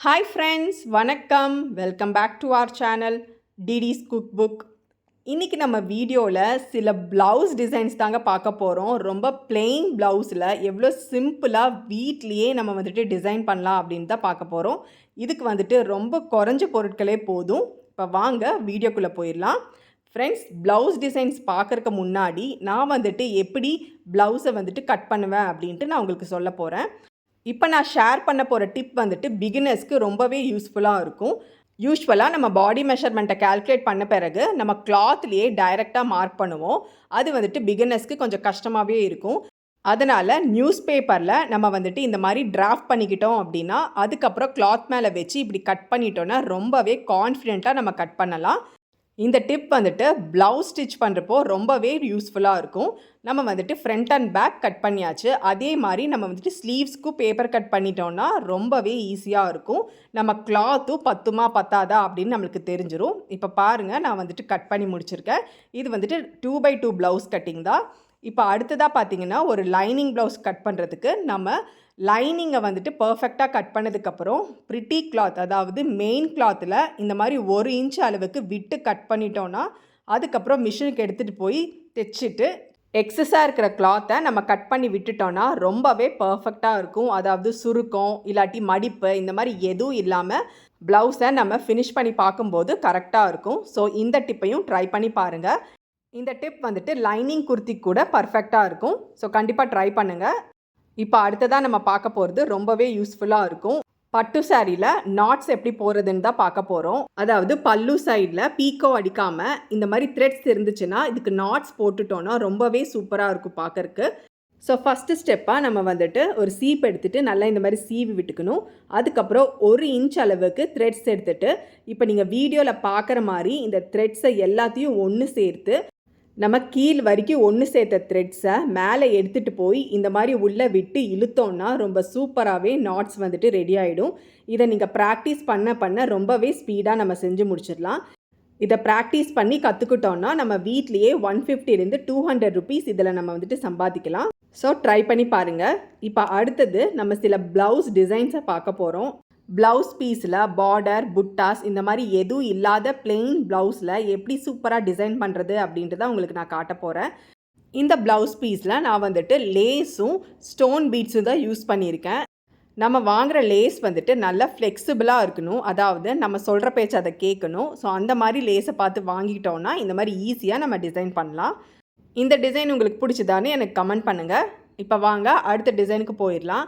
Hi friends வணக்கம். Welcome back to our channel டிடிஸ் cook book இன்றைக்கி நம்ம வீடியோவில் சில ப்ளவுஸ் டிசைன்ஸ் தாங்க பார்க்க போகிறோம் ரொம்ப பிளெயின் ப்ளவுஸில் எவ்வளோ சிம்பிளாக வீட்லேயே நம்ம வந்துட்டு டிசைன் பண்ணலாம் அப்படின்னு தான் பார்க்க போகிறோம் இதுக்கு வந்துட்டு ரொம்ப குறைஞ்ச பொருட்களே போதும். இப்போ வாங்க வீடியோக்குள்ளே போயிடலாம். ஃப்ரெண்ட்ஸ் ப்ளவுஸ் டிசைன்ஸ் பார்க்குறக்கு முன்னாடி நான் வந்துட்டு எப்படி ப்ளவுஸை வந்துட்டு கட் பண்ணுவேன் அப்படின்ட்டு நான் உங்களுக்கு சொல்ல போகிறேன் இப்போ நான் ஷேர் பண்ண போகிற டிப் வந்துட்டு பிகினர்ஸ்க்கு ரொம்பவே யூஸ்ஃபுல்லாக இருக்கும். யூஸ்வலாக நம்ம பாடி மெஷர்மெண்ட்டை கால்குலேட் பண்ண பிறகு நம்ம கிளாத்லேயே டைரெக்டாக மார்க் பண்ணுவோம். அது வந்துட்டு பிகினர்ஸ்க்கு கொஞ்சம் கஷ்டமாகவே இருக்கும். அதனால் நியூஸ் பேப்பரில் நம்ம வந்துட்டு இந்த மாதிரி டிராஃப்ட் பண்ணிக்கிட்டோம் அப்படின்னா அதுக்கப்புறம் கிளாத் மேலே வச்சு இப்படி கட் பண்ணிட்டோன்னா ரொம்பவே கான்ஃபிடெண்ட்டாக நம்ம கட் பண்ணலாம். இந்த டிப் வந்துட்டு ப்ளவுஸ் ஸ்டிச் பண்ணுறப்போ ரொம்பவே யூஸ்ஃபுல்லாக இருக்கும். நம்ம வந்துட்டு ஃப்ரண்ட் அண்ட் பேக் கட் பண்ணியாச்சு. அதே மாதிரி நம்ம வந்துட்டு ஸ்லீவ்ஸ்க்கும் பேப்பர் கட் பண்ணிட்டோம்னா ரொம்பவே ஈஸியாக இருக்கும். நம்ம கிளாத்தும் பத்துமா பத்தாதா அப்படின்னு நம்மளுக்கு தெரிஞ்சிடும் இப்போ பாருங்கள் நான் வந்துட்டு கட் பண்ணி முடிச்சிருக்கேன். இது வந்துட்டு two by two blouse cutting தான். இப்போ அடுத்ததாக பார்த்தீங்கன்னா ஒரு லைனிங் ப்ளவுஸ் கட் பண்ணுறதுக்கு நம்ம லைனிங்கை வந்துட்டு பர்ஃபெக்டாக கட் பண்ணதுக்கப்புறம் ப்ரிட்டி கிளாத் அதாவது மெயின் கிளாத்தில் இந்த மாதிரி ஒரு இன்ச் அளவுக்கு விட்டு கட் பண்ணிட்டோன்னா அதுக்கப்புறம் மிஷினுக்கு எடுத்துகிட்டு போய் தைச்சிட்டு எக்ஸஸாக இருக்கிற கிளாத்தை நம்ம கட் பண்ணி விட்டுட்டோன்னா ரொம்பவே பர்ஃபெக்டாக இருக்கும். அதாவது சுருக்கம் இல்லாட்டி மடிப்பு இந்த மாதிரி எதுவும் இல்லாமல் ப்ளவுஸை நம்ம ஃபினிஷ் பண்ணி பார்க்கும்போது கரெக்டாக இருக்கும். ஸோ இந்த டிப்பையும் ட்ரை பண்ணி பாருங்கள் இந்த டிப் வந்துட்டு லைனிங் குர்த்தி கூட பர்ஃபெக்டாக இருக்கும். ஸோ கண்டிப்பாக ட்ரை பண்ணுங்கள் இப்போ அடுத்ததாக நம்ம பார்க்க போகிறது ரொம்பவே யூஸ்ஃபுல்லாக இருக்கும். பட்டு சாரியில் நாட்ஸ் எப்படி போகிறதுன்னு தான் பார்க்க போகிறோம் அதாவது பல்லு சைடில் பீக்கோ அடிக்காமல் இந்த மாதிரி த்ரெட்ஸ் இருந்துச்சுன்னா இதுக்கு நாட்ஸ் போட்டுட்டோன்னா ரொம்பவே சூப்பராக இருக்கும் பார்க்கறக்கு ஸோ ஃபஸ்ட்டு ஸ்டெப்பாக நம்ம வந்துட்டு ஒரு சீப் எடுத்துகிட்டு நல்லா இந்த மாதிரி சீவி விட்டுக்கணும். அதுக்கப்புறம் ஒரு இன்ச் அளவுக்கு த்ரெட்ஸ் எடுத்துகிட்டு இப்போ நீங்கள் வீடியோவில் பார்க்குற மாதிரி இந்த த்ரெட்ஸை எல்லாத்தையும் ஒன்று சேர்த்து நம்ம கீழ் வரைக்கும் ஒன்று சேர்த்த த்ரெட்ஸை மேலே எடுத்துகிட்டு போய் இந்த மாதிரி உள்ளே விட்டு இழுத்தோன்னா ரொம்ப சூப்பராகவே நாட்ஸ் வந்துட்டு ரெடி ஆகிடும் இதை நீங்கள் ப்ராக்டிஸ் பண்ண பண்ண ரொம்பவே ஸ்பீடாக நம்ம செஞ்சு முடிச்சிடலாம். இதை ப்ராக்டிஸ் பண்ணி கற்றுக்கிட்டோன்னா நம்ம வீட்லேயே ஒன் ஃபிஃப்டிலேருந்து டூ ஹண்ட்ரட் ருபீஸ் இதில் நம்ம வந்துட்டு சம்பாதிக்கலாம். ஸோ ட்ரை பண்ணி பாருங்கள் இப்போ அடுத்தது நம்ம சில ப்ளவுஸ் டிசைன்ஸை பார்க்க போகிறோம் ப்ளவுஸ் பீஸில் பார்டர் புட்டாஸ் இந்த மாதிரி எதுவும் இல்லாத பிளெயின் ப்ளவுஸில் எப்படி சூப்பராக டிசைன் பண்ணுறது அப்படின்றத உங்களுக்கு நான் காட்ட போகிறேன் இந்த ப்ளவுஸ் பீஸில் நான் வந்துட்டு லேஸும் ஸ்டோன் பீட்ஸும் தான் யூஸ் பண்ணியிருக்கேன். நம்ம வாங்குகிற லேஸ் வந்துட்டு நல்லா ஃப்ளெக்சிபிளாக இருக்கணும். அதாவது நம்ம சொல்கிற பேச்சு அதை கேட்கணும். ஸோ அந்த மாதிரி லேஸை பார்த்து வாங்கிட்டோன்னா இந்த மாதிரி ஈஸியாக நம்ம டிசைன் பண்ணலாம். இந்த டிசைன் உங்களுக்கு பிடிச்சதான்னு எனக்கு கமெண்ட் பண்ணுங்கள் இப்போ வாங்க அடுத்த டிசைனுக்கு போயிடலாம்.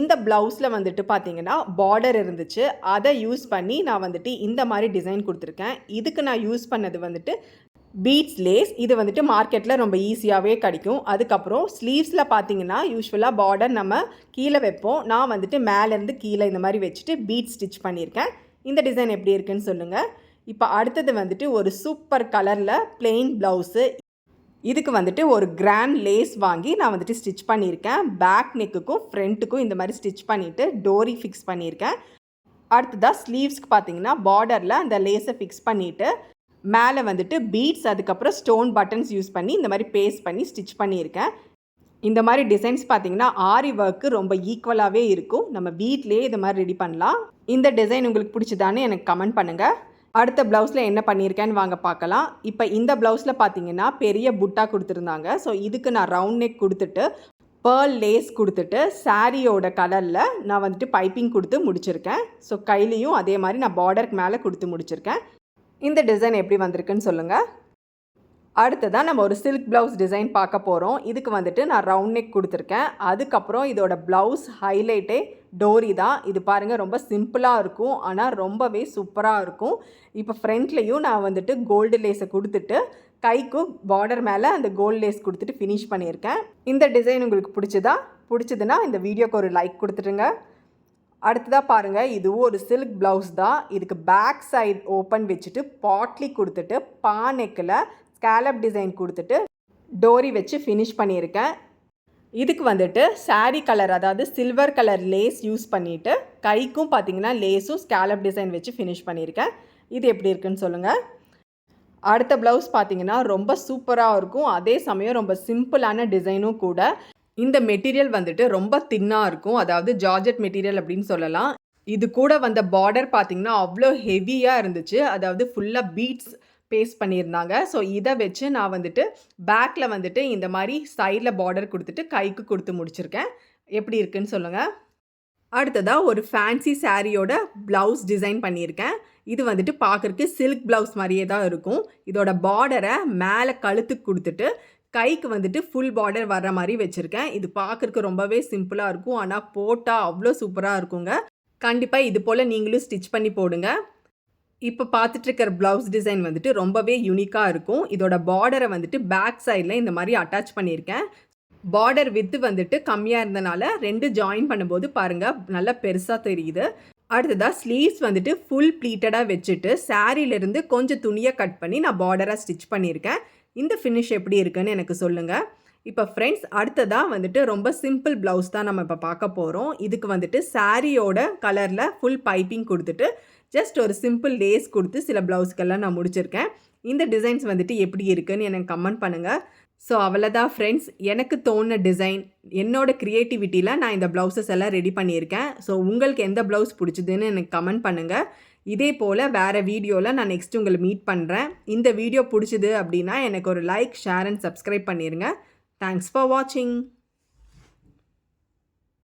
இந்த ப்ளவுஸில் வந்துட்டு பார்த்தீங்கன்னா பார்டர் இருந்துச்சு. அதை யூஸ் பண்ணி நான் வந்துட்டு இந்த மாதிரி டிசைன் கொடுத்துருக்கேன். இதுக்கு நான் யூஸ் பண்ணது வந்துட்டு பீட்ஸ் லேஸ் இது வந்துட்டு மார்க்கெட்டில் ரொம்ப ஈஸியாகவே கிடைக்கும். அதுக்கப்புறம் ஸ்லீவ்ஸில் பார்த்தீங்கன்னா யூஸ்வலாக பார்டர் நம்ம கீழே வைப்போம். நான் வந்துட்டு மேலேருந்து கீழே இந்த மாதிரி வச்சுட்டு பீட் ஸ்டிச் பண்ணியிருக்கேன். இந்த டிசைன் எப்படி இருக்குன்னு சொல்லுங்கள் இப்போ அடுத்தது வந்துட்டு ஒரு சூப்பர் கலரில் பிளெயின் ப்ளவுஸு இதுக்கு வந்துட்டு ஒரு கிராண்ட் லேஸ் வாங்கி நான் வந்துட்டு ஸ்டிச் பண்ணியிருக்கேன். பேக் நெக்குக்கும் ஃப்ரண்ட்டுக்கும் இந்த மாதிரி ஸ்டிச் பண்ணிவிட்டு டோரி ஃபிக்ஸ் பண்ணியிருக்கேன். அடுத்ததாக ஸ்லீவ்ஸ்க்கு பார்த்தீங்கன்னா பார்டரில் அந்த லேஸை ஃபிக்ஸ் பண்ணிவிட்டு மேலே வந்துட்டு பீட்ஸ் அதுக்கப்புறம் ஸ்டோன் பட்டன்ஸ் யூஸ் பண்ணி இந்த மாதிரி பேஸ்ட் பண்ணி ஸ்டிச் பண்ணியிருக்கேன். இந்த மாதிரி டிசைன்ஸ் பார்த்தீங்கன்னா ஆரி ஒர்க்கு ரொம்ப ஈக்குவலாகவே இருக்கும். நம்ம வீட்லேயே இது மாதிரி ரெடி பண்ணலாம். இந்த டிசைன் உங்களுக்கு பிடிச்சதான்னு எனக்கு கமெண்ட் பண்ணுங்கள் அடுத்த ப்ளவுஸில் என்ன பண்ணியிருக்கேன்னு வாங்க பார்க்கலாம். இப்போ இந்த ப்ளவுஸில் பார்த்தீங்கன்னா பெரிய புட்டா கொடுத்துருந்தாங்க. ஸோ இதுக்கு நான் ரவுண்ட் நெக் கொடுத்துட்டு பேர்ல் லேஸ் கொடுத்துட்டு சாரியோட கலரில் நான் வந்துட்டு பைப்பிங் கொடுத்து முடிச்சிருக்கேன். ஸோ கையிலையும் அதே மாதிரி நான் பார்டருக்கு மேலே கொடுத்து முடிச்சிருக்கேன். இந்த டிசைன் எப்படி வந்திருக்குன்னு சொல்லுங்கள் அடுத்ததாக நம்ம ஒரு சில்க் ப்ளவுஸ் டிசைன் பார்க்க போகிறோம் இதுக்கு வந்துட்டு நான் ரவுண்ட் நெக் கொடுத்துருக்கேன். அதுக்கப்புறம் இதோட ப்ளவுஸ் ஹைலைட்டே டோரி தான். இது பாருங்கள் ரொம்ப சிம்பிளாக இருக்கும். ஆனால் ரொம்பவே சூப்பராக இருக்கும். இப்போ ஃப்ரண்ட்லேயும் நான் வந்துட்டு கோல்டு லேஸை கொடுத்துட்டு கைக்கும் பார்டர் மேலே அந்த கோல்டு லேஸ் கொடுத்துட்டு ஃபினிஷ் பண்ணியிருக்கேன். இந்த டிசைன் உங்களுக்கு பிடிச்சதா? பிடிச்சதுன்னா இந்த வீடியோக்கு ஒரு லைக் கொடுத்துட்டுங்க அடுத்ததாக பாருங்கள் இதுவும் ஒரு சில்க் ப்ளவுஸ் தான். இதுக்கு பேக் சைடு ஓப்பன் வச்சுட்டு பாட்லி கொடுத்துட்டு பானெக்கில் ஸ்கேலப் டிசைன் கொடுத்துட்டு டோரி வச்சு ஃபினிஷ் பண்ணியிருக்கேன். இதுக்கு வந்துட்டு சாரீ கலர் அதாவது சில்வர் கலர் லேஸ் யூஸ் பண்ணிவிட்டு கைக்கும் பார்த்திங்கன்னா லேஸும் ஸ்கேலப் டிசைன் வச்சு ஃபினிஷ் பண்ணியிருக்கேன். இது எப்படி இருக்குன்னு சொல்லுங்கள் அடுத்த ப்ளவுஸ் பார்த்தீங்கன்னா ரொம்ப சூப்பராக இருக்கும். அதே சமயம் ரொம்ப சிம்பிளான டிசைனும் கூட. இந்த மெட்டீரியல் வந்துட்டு ரொம்ப தின்னாக இருக்கும். அதாவது ஜார்ஜெட் மெட்டீரியல் அப்படின்னு சொல்லலாம். இது கூட வந்த பார்டர் பார்த்திங்கன்னா அவ்வளோ ஹெவியாக இருந்துச்சு. அதாவது ஃபுல்லாக பீட்ஸ் பேஸ்ட் பண்ணியிருந்தாங்க. ஸோ இதை வச்சு நான் வந்துட்டு பேக்கில் வந்துட்டு இந்த மாதிரி சைடில் பார்டர் கொடுத்துட்டு கைக்கு கொடுத்து முடிச்சிருக்கேன். எப்படி இருக்குன்னு சொல்லுங்கள் அடுத்ததாக ஒரு ஃபேன்சி சாரியோட ப்ளவுஸ் டிசைன் பண்ணியிருக்கேன். இது வந்துட்டு பார்க்கறக்கு சில்க் ப்ளவுஸ் மாதிரியே தான் இருக்கும். இதோட பார்டரை மேலே கழுத்துக்கு கொடுத்துட்டு கைக்கு வந்துட்டு ஃபுல் பார்டர் வர்ற மாதிரி வச்சுருக்கேன் இது பார்க்கறக்கு ரொம்பவே சிம்பிளாக இருக்கும். ஆனால் போட்டால் அவ்வளோ சூப்பராக இருக்குங்க. கண்டிப்பாக இது போல் நீங்களும் ஸ்டிச் பண்ணி போடுங்க. இப்போ பார்த்துட்டு இருக்கிற ப்ளவுஸ் டிசைன் வந்துட்டு ரொம்பவே யூனிக்காக இருக்கும். இதோட பார்டரை வந்துட்டு பேக் சைடில் இந்த மாதிரி அட்டாச் பண்ணியிருக்கேன். பார்டர் வித்து வந்துட்டு கம்மியாக இருந்தனால ரெண்டு ஜாயின் பண்ணும்போது பாருங்கள் நல்லா பெருசாக தெரியுது. அடுத்ததாக ஸ்லீவ்ஸ் வந்துட்டு ஃபுல் ப்ளீட்டடாக வச்சுட்டு, சாரியிலிருந்து கொஞ்சம் துணியை கட் பண்ணி நான் பார்டராக ஸ்டிச் பண்ணியிருக்கேன். இந்த ஃபினிஷ் எப்படி இருக்குன்னு எனக்கு சொல்லுங்கள் இப்போ ஃப்ரெண்ட்ஸ் அடுத்ததாக வந்துட்டு ரொம்ப சிம்பிள் ப்ளவுஸ் தான் நம்ம இப்போ பார்க்க போகிறோம் இதுக்கு வந்துட்டு சாரியோட கலரில் ஃபுல் பைப்பிங் கொடுத்துட்டு ஜஸ்ட் ஒரு சிம்பிள் லேஸ் கொடுத்து சில ப்ளவுஸ்க்கெல்லாம் நான் முடிச்சிருக்கேன். இந்த டிசைன்ஸ் வந்துட்டு எப்படி இருக்குன்னு எனக்கு கமெண்ட் பண்ணுங்கள் ஸோ அவ்வளோதான் ஃப்ரெண்ட்ஸ் எனக்கு தோணுன டிசைன், என்னோடய க்ரியேட்டிவிட்டியில் நான் இந்த ப்ளவுஸஸ் எல்லாம் ரெடி பண்ணியிருக்கேன். ஸோ உங்களுக்கு எந்த ப்ளவுஸ் பிடிச்சதுன்னு எனக்கு கமெண்ட் பண்ணுங்கள் இதே போல் வேறு வீடியோவில் நான் நெக்ஸ்ட் உங்களை மீட் பண்ணுறேன் இந்த வீடியோ பிடிச்சிது அப்படின்னா எனக்கு ஒரு லைக், ஷேர் அண்ட் சப்ஸ்கிரைப் பண்ணிடுங்க தேங்க்ஸ் ஃபார் வாட்சிங்.